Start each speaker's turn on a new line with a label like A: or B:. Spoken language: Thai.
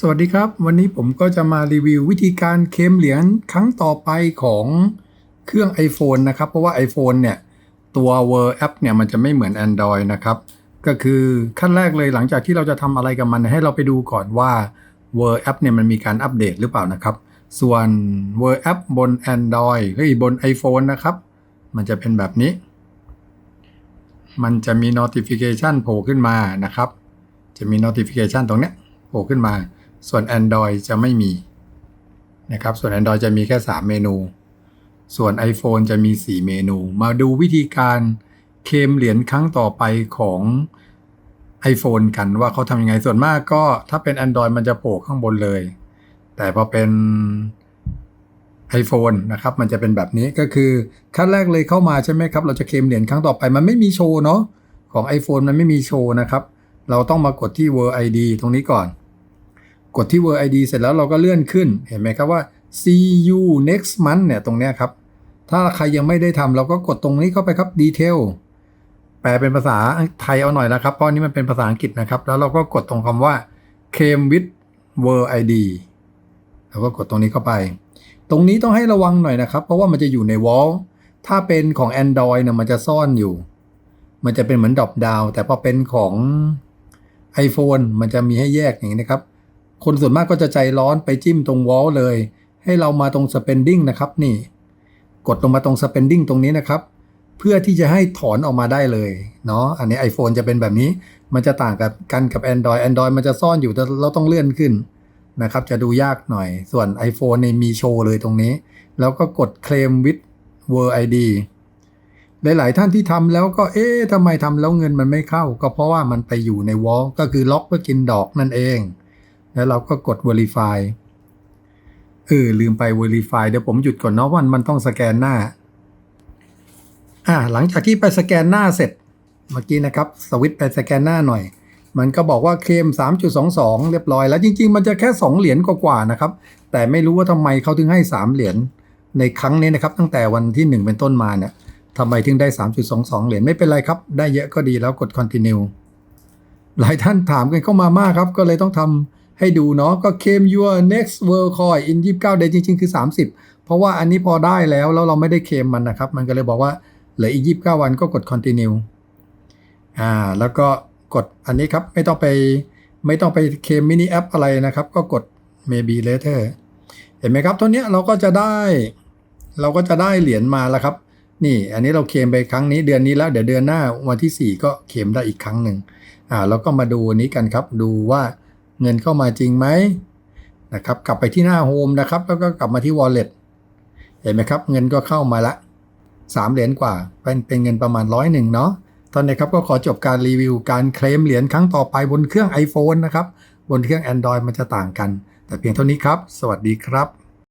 A: สวัสดีครับ วันนี้ผมก็จะมารีวิววิธีการเคลมเหรียญครั้งต่อไปของเครื่อง iPhone นะครับ เพราะว่า iPhone เนี่ย ตัว Word App เนี่ยมันจะไม่เหมือน Android นะครับ ก็คือขั้นแรกเลยหลังจากที่เราจะทำอะไรกับมัน ให้เราไปดูก่อนว่า Word App เนี่ยมันมีการอัปเดตหรือเปล่านะครับ ส่วน Word App บน Android เฮ้ยบน iPhone นะครับ มันจะเป็นแบบนี้ มันจะมี notification โผล่ขึ้นมานะครับ จะมี notification ตรงเนี้ยโผล่ขึ้นมา ส่วน Android จะไม่มีนะครับส่วน Android จะมีแค่ 3 เมนู ส่วน iPhone จะมี 4 เมนู มาดูวิธีการเคมเหรียญครั้งต่อไปของ iPhone กันว่าเขาทำยังไงส่วนมากก็ถ้าเป็น Android มันจะโผล่ข้างบนเลย แต่พอเป็น iPhone นะครับมันจะเป็นแบบนี้ก็คือขั้นแรกเลยเข้ามาใช่ไหมครับ เราจะเคลมเหรียญครั้งต่อไป มันไม่มีโชว์เนาะของ iPhone มันไม่มีโชว์นะครับ เราต้องมากดที่ World ID ตรงนี้ก่อน กดที่ Word ID เสร็จแล้วเราก็เลื่อนขึ้นเห็นไหมครับว่า see you next month เนี่ยตรงเนี้ยครับ ถ้าใครยังไม่ได้ทำเราก็กดตรงนี้เข้าไปครับ detail แปลเป็นภาษาไทยเอาหน่อยนะครับเพราะนี้มันเป็นภาษาอังกฤษนะครับ แล้วเราก็กดตรงคำว่า claim with World ID เราก็กดตรงนี้เข้าไป ตรงนี้ต้องให้ระวังหน่อยนะครับ เพราะว่ามันจะอยู่ใน wall ถ้าเป็นของ Android เนี่ยมันจะซ่อนอยู่ มันจะเป็นเหมือนดรอปดาวแต่พอเป็นของ iPhone มันจะมีให้แยกอย่างนี้นะครับ คนส่วนมากก็จะใจร้อนไปจิ้มตรง wall เลย ให้เรามาตรง spending นะครับนี่ กดลงมาตรง spending ตรงนี้นะครับ เพื่อที่จะให้ถอนออกมาได้เลยเนาะอันนี้ iPhone จะเป็นแบบนี้มันจะต่างกับกันกับ Android Android มันจะซ่อนอยู่แต่เราต้องเลื่อนขึ้นนะครับ จะดูยากหน่อย ส่วน iPhone เนี่มีโชว์เลยตรงนี้ แล้วก็กด claim with World ID หลาย ๆ ท่านที่ทำแล้วก็เอ๊ะทำไมทำแล้วเงินมันไม่เข้า ก็เพราะว่ามันไปอยู่ในวอลก็คือล็อกเพื่อกินดอกนั่นเอง แล้วเราก็กด verify เออลืมไป verify เดี๋ยวผมหยุดก่อนเนาะวันมันต้องสแกนหน้า อ่าหลังจากที่ไปสแกนหน้าเสร็จเมื่อกี้นะครับ สวิตไปสแกนหน้าหน่อย มันก็บอกว่าเคลม3.22 เรียบร้อยแล้วจริง ๆ มันจะแค่ 2 เหรียญกว่าๆนะครับ แต่ไม่รู้ว่าทำไมเขาถึงให้ 3 เหรียญในครั้งนี้นะครับ ตั้งแต่วันที่ 1 เป็นต้นมาเนี่ยทำไมถึงได้ 3.22 เหรียญไม่เป็นไรครับ ได้เยอะก็ดีแล้วกด continue หลายท่านถามกันเข้ามามากครับ ก็เลยต้องทำ ให้ดูเนาะก็เคลม your next world coin in 29 day จริง ๆ คือ 30 เพราะว่าอันนี้พอได้แล้วแล้วเราไม่ได้เคลมมันนะครับ มันก็เลยบอกว่าเหลืออีก 29 วันก็กด continue อ่าแล้วก็กดอันนี้ครับไม่ต้องไปไม่ต้องไปเคลมมินิแอปอะไรนะครับ ก็กด maybe later เห็นไหมครับเท่านี้ยเราก็จะได้ เราก็จะได้เหรียญมาแล้วครับ นี่อันนี้เราเคลมไปครั้งนี้เดือนนี้แล้วเดี๋ยวเดือนหน้าวันที่ 4 ก็เคลมได้อีกครั้งหนึ่งอ่าเราก็มาดูอันนี้กันครับดูว่า เงินเข้ามาจริงไหมนะครับกลับไปที่หน้าโฮมนะครับ แล้วก็กลับมาที่ wallet เห็นไหมครับ เงินก็เข้ามาละสามเหรียญกว่า เป็นเป็นเงินประมาณร้อยหนึ่งเนาะตอนนี้ครับก็ขอจบการรีวิวการเคลมเหรียญครั้งต่อไปบนเครื่อง iPhone นะครับ บนเครื่อง Android มันจะต่างกัน แต่เพียงเท่านี้ครับ สวัสดีครับ